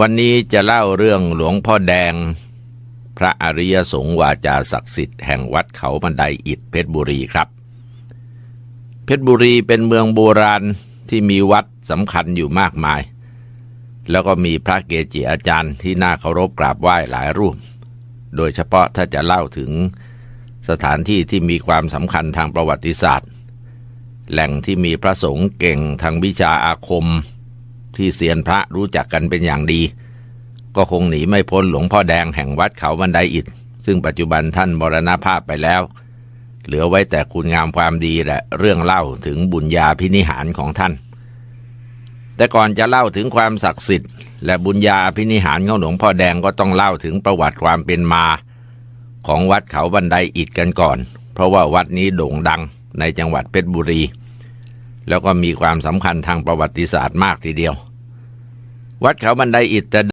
วันนี้จะเล่าเรื่องหลวงพ่อแดง พระอริยสงฆ์วาจาศักดิ์สิทธิ์แห่งวัดเขาบันไดอิฐเพชรบุรีครับ เพชรบุรีเป็นเมืองโบราณที่มีวัดสำคัญอยู่มากมาย แล้วก็มีพระเกจิอาจารย์ที่น่าเคารพกราบไหว้หลายรูป โดยเฉพาะถ้าจะเล่าถึงสถานที่ที่มีความสำคัญทางประวัติศาสตร์ แหล่งที่มีพระสงฆ์เก่งทางวิชาอาคม ที่เซียนพระรู้จักกันเป็นอย่างดี ก็คงหนีไม่พ้นหลวงพ่อแดงแห่งวัดเขาบันไดอิฐซึ่งปัจจุบันท่านมรณภาพไปแล้ว เหลือไว้แต่คุณงามความดีและเรื่องเล่าถึงบุญญาพินิหารของท่าน แต่ก่อนจะเล่าถึงความศักดิ์สิทธิ์และบุญญาพินิหารของหลวงพ่อแดงก็ต้องเล่าถึงประวัติความเป็นมา ของวัดเขาบันไดอิฐกันก่อน เพราะว่าวัดนี้โด่งดังในจังหวัดเพชรบุรีแล้วก็มีความสำคัญทางประวัติศาสตร์มากทีเดียว วัดเขาบันไดอิฐจะ